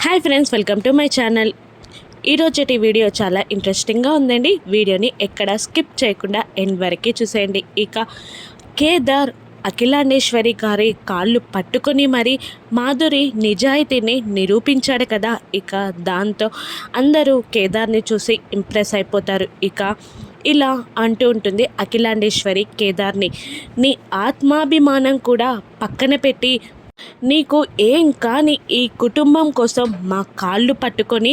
Hi friends welcome to my channel. ఈరోజటి video చాలా ఇంట్రెస్టింగ్గా ఉందండి. వీడియోని ఎక్కడ స్కిప్ చేయకుండా ఎండ్ వరకు చూసేయండి. ఇక కేదార్ అఖిలాండేశ్వరి గారి కాళ్ళు పట్టుకొని మరి మాధురి నిజాయితీని నిరూపించాడు కదా. ఇక దాంతో అందరూ కేదార్ని చూసి ఇంప్రెస్ అయిపోతారు. ఇక ఇలా అంటూ ఉంటుంది అఖిలాండేశ్వరి కేదార్ని. నీ ఆత్మాభిమానం కూడా పక్కన పెట్టి నీకు ఏం కాని ఈ కుటుంబం కోసం మా కాళ్ళు పట్టుకొని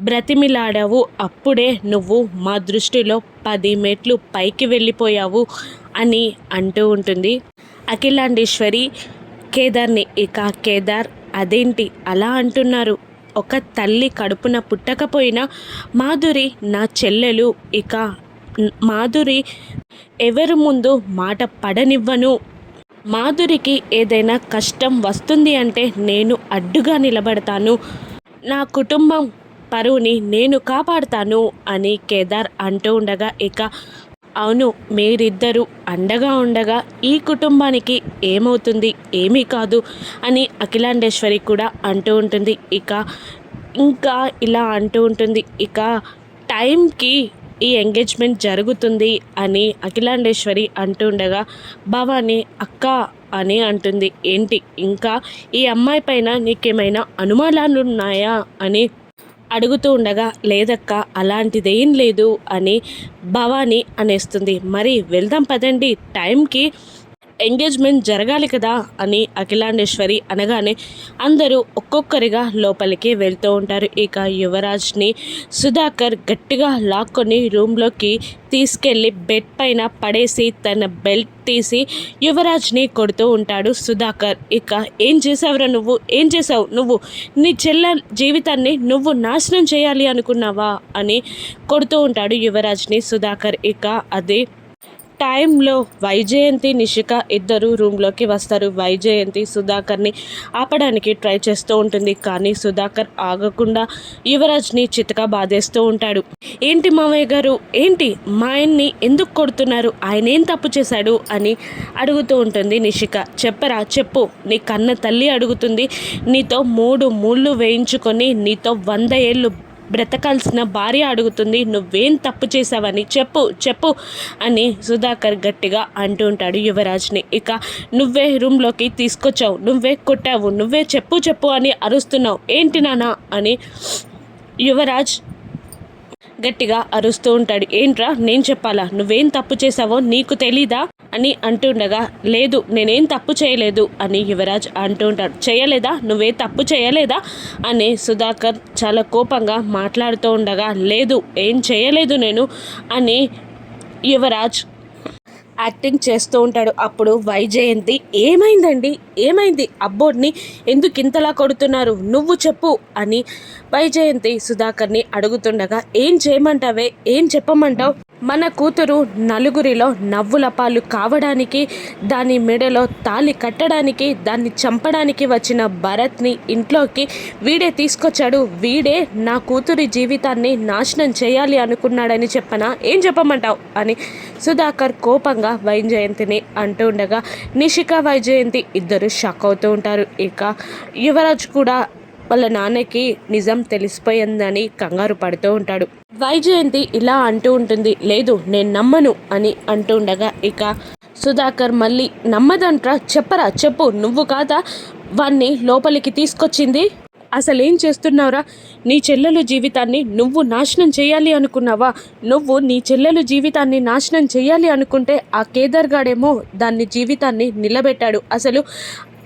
బ్రతిమిలాడావు. అప్పుడే నువ్వు మా దృష్టిలో పది మెట్లు పైకి వెళ్ళిపోయావు అని అంటూ ఉంటుంది. అఖిలాండేశ్వరి కేదార్ని ఇక కేదార్ అదేంటి అలా అంటున్నారు? ఒక తల్లి కడుపున పుట్టకపోయినా మాధురి నా చెల్లెలు ఇక మాధురి ఎవరి ముందు మాట పడనివ్వను. మాధురికి ఏదైనా కష్టం వస్తుంది అంటే నేను అడ్డుగా నిలబడతాను. నా కుటుంబం పరువుని నేను కాపాడుతాను అని కేదార్ అంటూ ఉండగా ఇక అవును మీరిద్దరూ అండగా ఉండగా ఈ కుటుంబానికి ఏమవుతుంది? ఏమీ కాదు అని అఖిలాండేశ్వరి కూడా అంటూ ఉంటుంది. ఇక ఇంకా ఇలా అంటూ ఉంటుంది. ఇక టైంకి ఈ ఎంగేజ్మెంట్ జరుగుతుంది అని అఖిలాండేశ్వరి అంటుండగా భవాని అక్క అని అంటుంది. ఏంటి? ఇంకా ఈ అమ్మాయి పైన నీకేమైనా అనుమానాలు ఉన్నాయా అని అడుగుతూ ఉండగా లేదక్క అలాంటిదేం లేదు అని భవాని అనేస్తుంది. మరి వెళ్దాం పదండి టైంకి ఎంగేజ్మెంట్ జరగాలి కదా అని అఖిలాండేశ్వరి అనగానే అందరూ ఒక్కొక్కరిగా లోపలికి వెళ్తూ ఉంటారు. ఇక యువరాజ్ని సుధాకర్ గట్టిగా లాక్కొని రూమ్లోకి తీసుకెళ్ళి బెడ్ పైన పడేసి తన బెల్ట్ తీసి యువరాజ్ని కొడుతూ ఉంటాడు సుధాకర్. ఇక ఏం చేసావురా నువ్వు? ఏం చేసావు నువ్వు? నీ చెల్ల జీవితాన్ని నువ్వు నాశనం చేయాలి అనుకున్నావా? అని కొడుతూ ఉంటాడు యువరాజ్ని సుధాకర్. ఇక అదే టైంలో వైజయంతి నిషిక ఇద్దరు రూమ్లోకి వస్తారు. వైజయంతి సుధాకర్ని ఆపడానికి ట్రై చేస్తూ ఉంటుంది. కానీ సుధాకర్ ఆగకుండా యువరాజ్ని చితక బాధేస్తూ ఉంటాడు. ఏంటి మావయ్య గారు? ఏంటి? మా ఆయన్ని ఎందుకు కొడుతున్నారు? ఆయన ఏం తప్పు చేశాడు? అని అడుగుతూ ఉంటుంది నిషిక. చెప్పరా చెప్పు. నీ కన్న తల్లి అడుగుతుంది. నీతో మూడు మూళ్ళు వేయించుకొని నీతో వంద ఏళ్ళు బ్రతకాల్సిన భార్య అడుగుతుంది నువ్వేం తప్పు చేసావని చెప్పు చెప్పు అని సుధాకర్ గట్టిగా అంటూ ఉంటాడు యువరాజ్ని. ఇక నువ్వే రూమ్లోకి తీసుకొచ్చావు నువ్వే కొట్టావు నువ్వే చెప్పు చెప్పు అని అరుస్తున్నావు. ఏంటి నానా అని యువరాజ్ గట్టిగా అరుస్తూ ఉంటాడు. ఏంట్రా? నేను చెప్పాలా? నువ్వేం తప్పు చేసావో నీకు తెలీదా? అని అంటుండగా లేదు నేనేం తప్పు చేయలేదు అని యువరాజ్ అంటూ ఉంటాడు. చేయలేదా? నువ్వే తప్పు చేయలేదా? అని సుధాకర్ చాలా కోపంగా మాట్లాడుతూ ఉండగా లేదు ఏం చేయలేదు నేను అని యువరాజ్ యాక్టింగ్ చేస్తూ ఉంటాడు. అప్పుడు వైజయంతి ఏమైందండి? ఏమైంది? అబ్బోడ్ని ఎందుకు ఇంతలా కొడుతున్నారు? నువ్వు చెప్పు అని వైజయంతి సుధాకర్ని అడుగుతుండగా ఏం చేయమంటావే? ఏం చెప్పమంటావు? మన కూతురు నలుగురిలో నవ్వుల పాలు కావడానికి దాని మెడలో తాలి కట్టడానికి దాన్ని చంపడానికి వచ్చిన భరత్ని ఇంట్లోకి వీడే తీసుకొచ్చాడు. వీడే నా కూతురి జీవితాన్ని నాశనం చేయాలి అనుకున్నాడని చెప్పనా? ఏం చెప్పమంటావు? అని సుధాకర్ కోపంగా వైజయంతిని అంటూ ఉండగా నిషిక వైజయంతి ఇద్దరు షాక్ అవుతూ ఉంటారు. ఇక యువరాజ్ కూడా వాళ్ళ నాన్నకి నిజం తెలిసిపోయిందని కంగారు పడుతూ ఉంటాడు. వైజయంతి ఇలా అంటూ ఉంటుంది. లేదు నేను నమ్మను అని అంటూ ఉండగా ఇక సుధాకర్ మళ్ళీ నమ్మదంట్రా చెప్పరా చెప్పు. నువ్వు కాదా వాణ్ణి లోపలికి తీసుకొచ్చింది? అసలేం చేస్తున్నావురా? నీ చెల్లెలు జీవితాన్ని నువ్వు నాశనం చేయాలి అనుకున్నావా? నువ్వు నీ చెల్లెలు జీవితాన్ని నాశనం చేయాలి అనుకుంటే ఆ కేదార్ గాడేమో దాన్ని జీవితాన్ని నిలబెట్టాడు. అసలు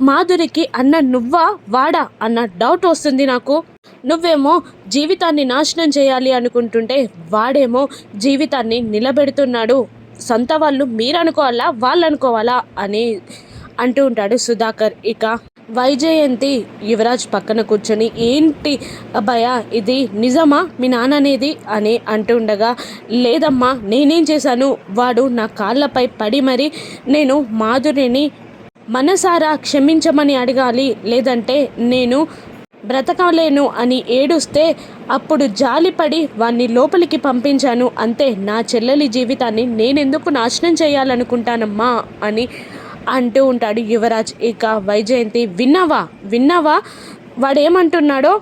మాధురికి అన్న నువ్వా? వాడా? అన్న డౌట్ వస్తుంది నాకు. నువ్వేమో జీవితాన్ని నాశనం చేయాలి అనుకుంటుంటే వాడేమో జీవితాన్ని నిలబెడుతున్నాడు. సొంత వాళ్ళు మీరు అనుకోవాలా వాళ్ళు అనుకోవాలా అని అంటూ ఉంటాడు సుధాకర్. ఇక వైజయంతి యువరాజ్ పక్కన కూర్చొని ఏంటి అబ్బాయ ఇది నిజమా? మీ నాన్న అనేది అని అంటుండగా లేదమ్మా నేనేం చేశాను? వాడు నా కాళ్ళపై పడి మరి నేను మాధురిని మనసారా క్షమించమని అడగాలి. లేదంటే నేను బ్రతకలేను అని ఏడుస్తే అప్పుడు జాలిపడి వాణ్ణి లోపలికి పంపించాను. అంతే నా చెల్లెలి జీవితాన్ని నేనెందుకు నాశనం చేయాలనుకుంటానమ్మా అని అంటూ ఉంటాడు యువరాజ్. ఇక వైజయంతి విన్నావా? విన్నావా? వాడేమంటున్నాడో?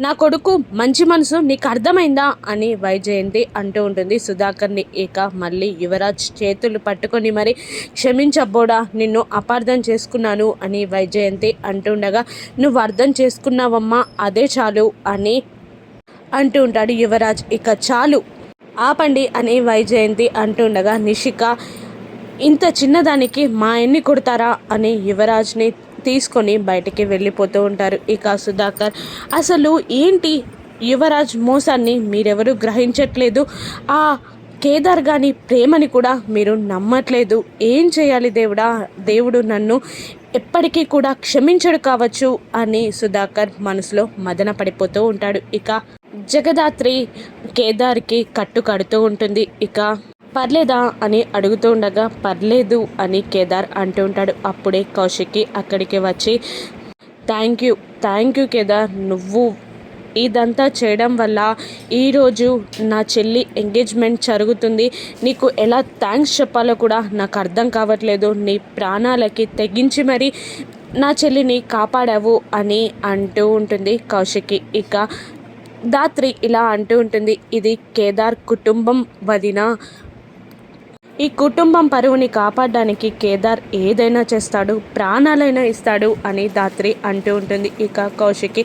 నా కొడుకు మంచి మనసు నీకు అర్థమైందా? అని వైజయంతి అంటూ ఉంటుంది సుధాకర్ని. ఇక మళ్ళీ యువరాజ్ చేతులు పట్టుకొని మరి క్షమించబ్బోడా నిన్ను అపార్థం చేసుకున్నాను అని వైజయంతి అంటుండగా నువ్వు అర్థం చేసుకున్నావమ్మా అదే చాలు అని అంటూ ఉంటాడు యువరాజ్. ఇక చాలు ఆపండి అని వైజయంతి అంటుండగా నిషిక ఇంత చిన్నదానికి మా ఎన్ని కొడతారా అని యువరాజ్ని తీసుకొని బయటికి వెళ్ళిపోతూ ఉంటారు. ఇక సుధాకర్ అసలు ఏంటి యువరాజ్ మోసాన్ని మీరెవరు గ్రహించట్లేదు? ఆ కేదార్ గాని ప్రేమని కూడా మీరు నమ్మట్లేదు. ఏం చేయాలి దేవుడా? దేవుడు నన్ను ఎప్పటికీ కూడా క్షమించడు కావచ్చు అని సుధాకర్ మనసులో మదన పడిపోతూ ఉంటాడు. ఇక జగదాత్రి కేదార్కి కట్టు కడుతూ ఉంటుంది. ఇక పర్లేదా అని అడుగుతూ ఉండగా పర్లేదు అని కేదార్ అంటూ ఉంటాడు. అప్పుడే కౌశిక్కి అక్కడికి వచ్చి thank you thank you Kedar నువ్వు ఇదంతా చేయడం వల్ల ఈరోజు నా చెల్లి ఎంగేజ్మెంట్ జరుగుతుంది. నీకు ఎలా థ్యాంక్స్ చెప్పాలో కూడా నాకు అర్థం కావట్లేదు. నీ ప్రాణాలకి తెగించి మరి నా చెల్లిని కాపాడావు అని అంటూ ఉంటుంది కౌశికి ఇక దాత్రి ఇలా అంటూ ఉంటుంది. ఇది కేదార్ కుటుంబం వదిన ఈ కుటుంబం పరువుని కాపాడడానికి కేదార్ ఏదైనా చేస్తాడు ప్రాణాలైనా ఇస్తాడు అని దాత్రి అంటూ ఉంటుంది. ఇక కౌశికి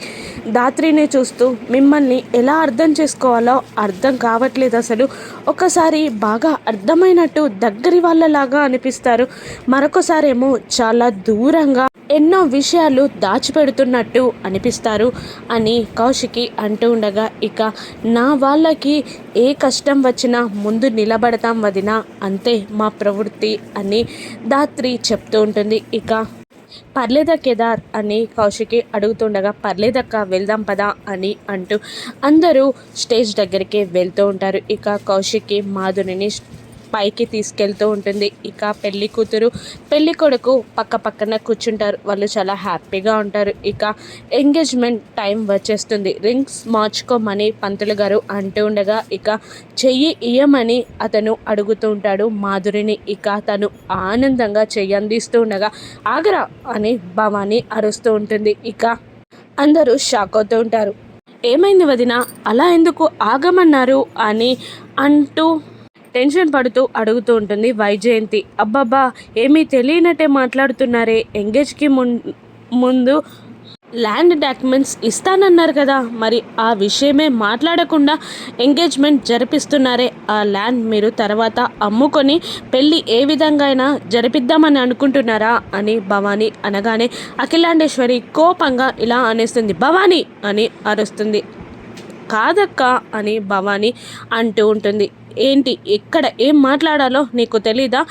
దాత్రిని చూస్తూ మిమ్మల్ని ఎలా అర్థం చేసుకోవాలో అర్థం కావట్లేదు అసలు. ఒకసారి బాగా అర్థమైనట్టు దగ్గరి వాళ్ళలాగా అనిపిస్తారు. మరొకసారేమో చాలా దూరంగా ఎన్నో విషయాలు దాచిపెడుతున్నట్టు అనిపిస్తారు అని కౌశికి అంటూ ఉండగా ఇక నా వాళ్ళకి ఏ కష్టం వచ్చినా ముందు నిలబడతాం వదిన అంత మా ప్రవృత్తి అని దాత్రి చెప్తూ ఉంటుంది. ఇక పర్లేదా కేదార్ అని కౌశికి అడుగుతుండగా పర్లేదక్క వెళ్దాం పదా అని అంటూ అందరూ స్టేజ్ దగ్గరికి వెళ్తూ ఉంటారు. ఇక కౌశికి మాధురిని పైకి తీసుకెళ్తూ ఉంటుంది. ఇక పెళ్ళి కూతురు పెళ్ళి కొడుకు పక్క పక్కన కూర్చుంటారు. వాళ్ళు చాలా హ్యాపీగా ఉంటారు. ఇక ఎంగేజ్మెంట్ టైం వచ్చేస్తుంది. రింగ్స్ మార్చుకోమని పంతులు గారు అంటూ ఉండగా ఇక చెయ్యి ఇయ్యమని అతను అడుగుతూ ఉంటాడు మాధురిని. ఇక తను ఆనందంగా చెయ్యి అందిస్తూ ఉండగా ఆగరా అని భవాని అరుస్తూ ఉంటుంది. ఇక అందరూ షాక్ అవుతూ ఉంటారు. ఏమైంది వదిన? అలా ఎందుకు ఆగమన్నారు అని అంటూ టెన్షన్ పడుతూ అడుగుతూ ఉంటుంది వైజయంతి. అబ్బబ్బా ఏమీ తెలియనట్టే మాట్లాడుతున్నారే. ఎంగేజ్కి ముందు ల్యాండ్ డాక్యుమెంట్స్ ఇస్తానన్నారు కదా. మరి ఆ విషయమే మాట్లాడకుండా ఎంగేజ్మెంట్ జరిపిస్తున్నారే. ఆ ల్యాండ్ మీరు తర్వాత అమ్ముకొని పెళ్ళి ఏ విధంగా అయినా జరిపిద్దామని అనుకుంటున్నారా అని భవానీ అనగానే అఖిలాండేశ్వరి కోపంగా ఇలా అనేస్తుంది. భవానీ అని అరుస్తుంది. కాదక్క అని భవానీ అంటూ ఉంటుంది. ఏంటి ఎక్కడ ఏం మాట్లాడాలో నీకు తెలీదా?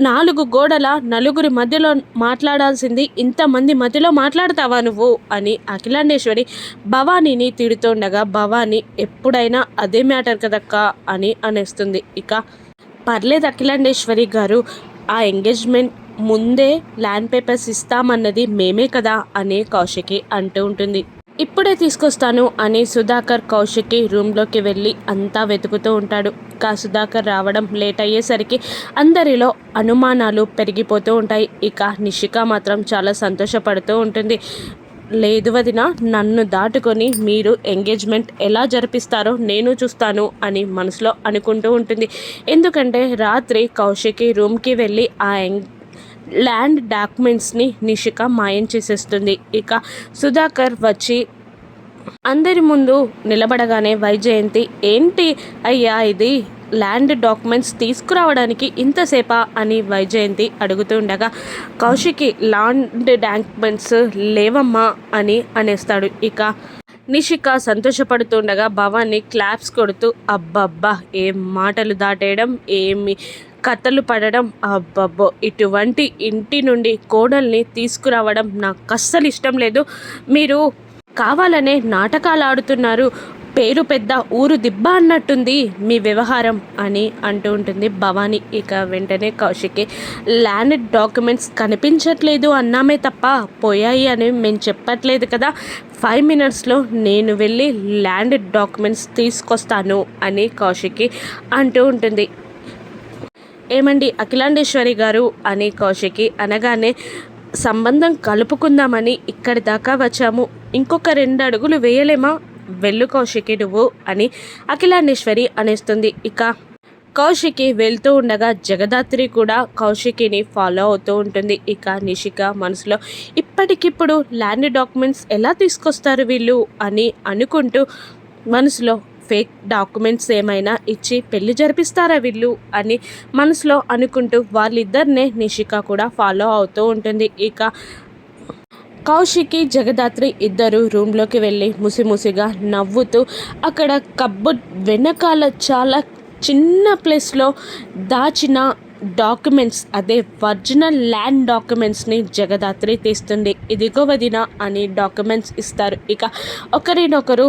నాలుగు గోడల నలుగురి మధ్యలో మాట్లాడాల్సింది ఇంతమంది మధ్యలో మాట్లాడతావా నువ్వు? అని అఖిలాండేశ్వరి భవానీని తిడుతుండగా భవానీ ఎప్పుడైనా అదే మ్యాటర్ కదక్కా? అని అనేస్తుంది. ఇక పర్లేదు అఖిలాండేశ్వరి గారు ఆ ఎంగేజ్మెంట్ ముందే ల్యాండ్ పేపర్స్ ఇస్తామన్నది మేమే కదా అనే కౌశికి అంటూ ఉంటుంది. ఇప్పుడే తీసుకొస్తాను అని సుధాకర్ కౌశిక్కి రూమ్లోకి వెళ్ళి అంతా వెతుకుతూ ఉంటాడు. కా సుధాకర్ రావడం లేట్ అయ్యేసరికి అందరిలో అనుమానాలు పెరిగిపోతూ ఉంటాయి. ఇక నిషిక మాత్రం చాలా సంతోషపడుతూ ఉంటుంది. లేదు వదిన నన్ను దాటుకొని మీరు ఎంగేజ్మెంట్ ఎలా జరిపిస్తారో నేను చూస్తాను అని మనసులో అనుకుంటూ ఉంటుంది. ఎందుకంటే రాత్రి కౌశికి రూమ్కి వెళ్ళి ఆ ల్యాండ్ డాక్యుమెంట్స్ని నిషిక మాయం చేసేస్తుంది. ఇక సుధాకర్ వచ్చి అందరి ముందు నిలబడగానే వైజయంతి ఏంటి అయ్యా ఇది? ల్యాండ్ డాక్యుమెంట్స్ తీసుకురావడానికి ఇంతసేపా? అని వైజయంతి అడుగుతూ ఉండగా కౌశికి ల్యాండ్ డాక్యుమెంట్స్ లేవమ్మా అని అనేస్తాడు. ఇక నిషిక సంతోషపడుతుండగా భవాన్ని క్లాప్స్ కొడుతూ అబ్బబ్బా ఏం మాటలు దాటేయడం? ఏమి కథలు పడడం అబ్బబ్బో! ఇటువంటి ఇంటి నుండి కోడల్ని తీసుకురావడం నాకు అస్సలు ఇష్టం లేదు. మీరు కావాలనే నాటకాలు ఆడుతున్నారు పేరు పెద్ద ఊరు దిబ్బ అన్నట్టుంది మీ వ్యవహారం అని అంటూ ఉంటుంది భవానీ. ఇక వెంటనే కౌశికి ల్యాండ్ డాక్యుమెంట్స్ కనిపించట్లేదు అన్నామే తప్ప పోయాయి అని మేము చెప్పట్లేదు కదా ఫైవ్ మినిట్స్లో నేను వెళ్ళి ల్యాండ్ డాక్యుమెంట్స్ తీసుకొస్తాను అని కౌశికి అంటూ ఉంటుంది. ఏమండి? అఖిలాండేశ్వరి గారు అని కౌశికి అనగానే సంబంధం కలుపుకుందామని ఇక్కడి దాకా వచ్చాము. ఇంకొక రెండు అడుగులు వేయలేమా? వెళ్ళు కౌశికి నువ్వు అని అఖిలాండేశ్వరి అనేస్తుంది. ఇక కౌశికి వెళ్తూ ఉండగా జగదాత్రి కూడా కౌశికిని ఫాలో అవుతూ ఉంటుంది. ఇక నిషిక మనసులో ఇప్పటికిప్పుడు ల్యాండ్ డాక్యుమెంట్స్ ఎలా తీసుకొస్తారు వీళ్ళు? అని అనుకుంటూ మనసులో ఫేక్ డాక్యుమెంట్స్ ఏమైనా ఇచ్చి పెళ్ళి జరిపిస్తారా వీళ్ళు అని మనసులో అనుకుంటూ వాళ్ళిద్దరినే నిషిక కూడా ఫాలో అవుతూ ఉంటుంది. ఇక కౌశికి జగదాత్రి ఇద్దరు రూమ్లోకి వెళ్ళి ముసిముసిగా నవ్వుతూ అక్కడ కబ్బుడ్ వెనకాల చాలా చిన్న ప్లేస్లో దాచిన డాక్యుమెంట్స్ అదే ఒరిజినల్ ల్యాండ్ డాక్యుమెంట్స్ని జగదాత్రి తీస్తుంది. ఇదిగో వదిన అని డాక్యుమెంట్స్ ఇస్తారు. ఇక ఒకరినొకరు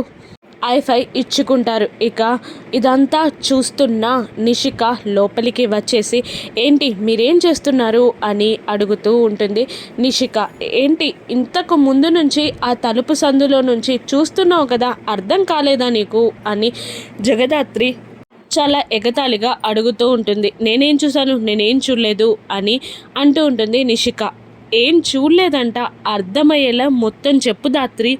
ఐఫై ఇచ్చుకుంటారు. ఇక ఇదంతా చూస్తున్న నిషిక లోపలికి వచ్చేసి ఏంటి మీరేం చేస్తున్నారు? అని అడుగుతూ ఉంటుంది. నిషిక ఏంటి ఇంతకు ముందు నుంచి ఆ తలుపు సందులో నుంచి చూస్తున్నావు కదా అర్థం కాలేదా నీకు? అని జగదాత్రి చాలా ఎగతాళిగా అడుగుతూ ఉంటుంది. నేనేం చూశాను? నేనేం చూడలేదు? అని అంటూ ఉంటుంది నిషిక. ఏం చూడలేదంట అర్థమయ్యేలా మొత్తం చెప్పు దాత్రి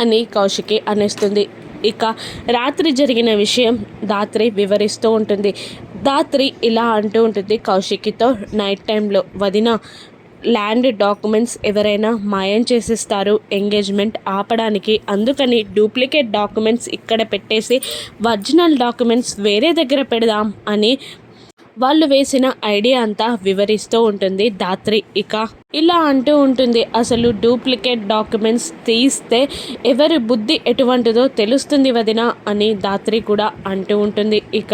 అని కౌశికి అనేస్తుంది. ఇక రాత్రి జరిగిన విషయం దాత్రి వివరిస్తూ ఉంటుంది. దాత్రి ఇలా అంటూ ఉంటుంది కౌశికితో నైట్ టైంలో వదిన ల్యాండ్ డాక్యుమెంట్స్ ఎవరైనా మాయం చేసేస్తారు. ఎంగేజ్మెంట్ ఆపడానికి అందుకని డూప్లికేట్ డాక్యుమెంట్స్ ఇక్కడ పెట్టేసి ఒరిజినల్ డాక్యుమెంట్స్ వేరే దగ్గర పెడదాం అని వాళ్ళు వేసిన ఐడియా అంతా వివరిస్తూ ఉంటుంది దాత్రి ఇక. ఇలా అంటూ ఉంటుంది అసలు డూప్లికేట్ డాక్యుమెంట్స్ తీస్తే ఎవరి బుద్ధి ఎటువంటిదో తెలుస్తుంది వదిన అని దాత్రి కూడా అంటూ ఉంటుంది ఇక.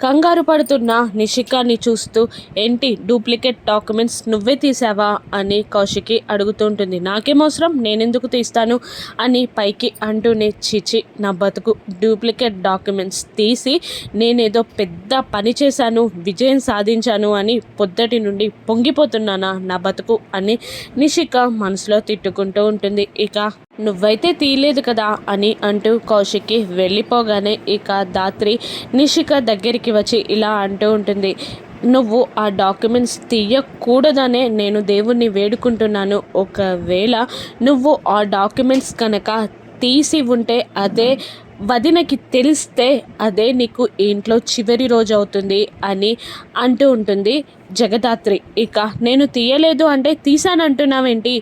కంగారు పడుతున్న నిషికాని చూస్తూ ఏంటి డూప్లికేట్ డాక్యుమెంట్స్ నువ్వే తీసావా? అని కౌశికి అడుగుతుంటుంది. నాకేమవసరం నేనెందుకు తీస్తాను? అని పైకి అంటూనే చిచి నా బతుకు. డూప్లికేట్ డాక్యుమెంట్స్ తీసి నేనేదో పెద్ద పని చేశాను విజయం సాధించాను అని పొద్దటి నుండి పొంగిపోతున్నానా నా బతుకు? అని నిషిక మనసులో తిట్టుకుంటూ ఉంటుంది. ఇక నువ్వైతే తీయలేదు కదా అని అంటూ కౌశిక్కి వెళ్ళిపోగానే ఇక దాత్రి నిషిక దగ్గరికి వచ్చి ఇలా అంటూ ఉంటుంది నువ్వు ఆ డాక్యుమెంట్స్ తీయకూడదనే నేను దేవుణ్ణి వేడుకుంటున్నాను. ఒకవేళ నువ్వు ఆ డాక్యుమెంట్స్ కనుక తీసి ఉంటే అదే వదినకి తెలిస్తే అదే నీకు ఇంట్లో చివరి రోజు అవుతుంది అని అంటూ ఉంటుంది జగదాత్రి. ఇక నేను తీయలేదు అంటే తీసానంటున్నావేంటి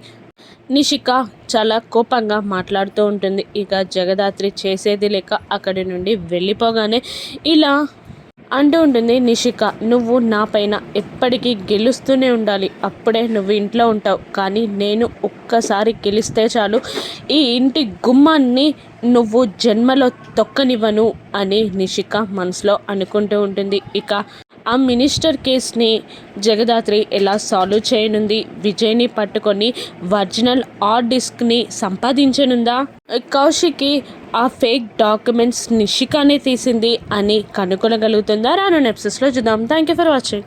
నిషిక చాలా కోపంగా మాట్లాడుతూ ఉంటుంది. ఇక జగదాత్రి చేసేది లేక అక్కడి నుండి వెళ్ళిపోగానే ఇలా అంటూ ఉంటుంది నిషిక నువ్వు నా పైన ఎప్పటికీ గెలుస్తూనే ఉండాలి. అప్పుడే నువ్వు ఇంట్లో ఉంటావు. కానీ నేను ఒక్కసారి గెలిస్తే చాలు. ఈ ఇంటి గుమ్మాన్ని నువ్వు జన్మలో తొక్కనివ్వను అని నిషిక మనసులో అనుకుంటూ ఉంటుంది. ఇక ఆ మినిస్టర్ కేస్ని జగదాత్రి ఎలా సాల్వ్ చేయనుంది? విజయ్ని పట్టుకొని ఒరిజినల్ ఆర్ డిస్క్ని సంపాదించనుందా? కౌశికి ఆ ఫేక్ డాక్యుమెంట్స్ నిషికానే తీసింది అని కనుగొనగలుగుతుందా రానున్న నెప్సెస్లో చూద్దాం. Thank you for watching.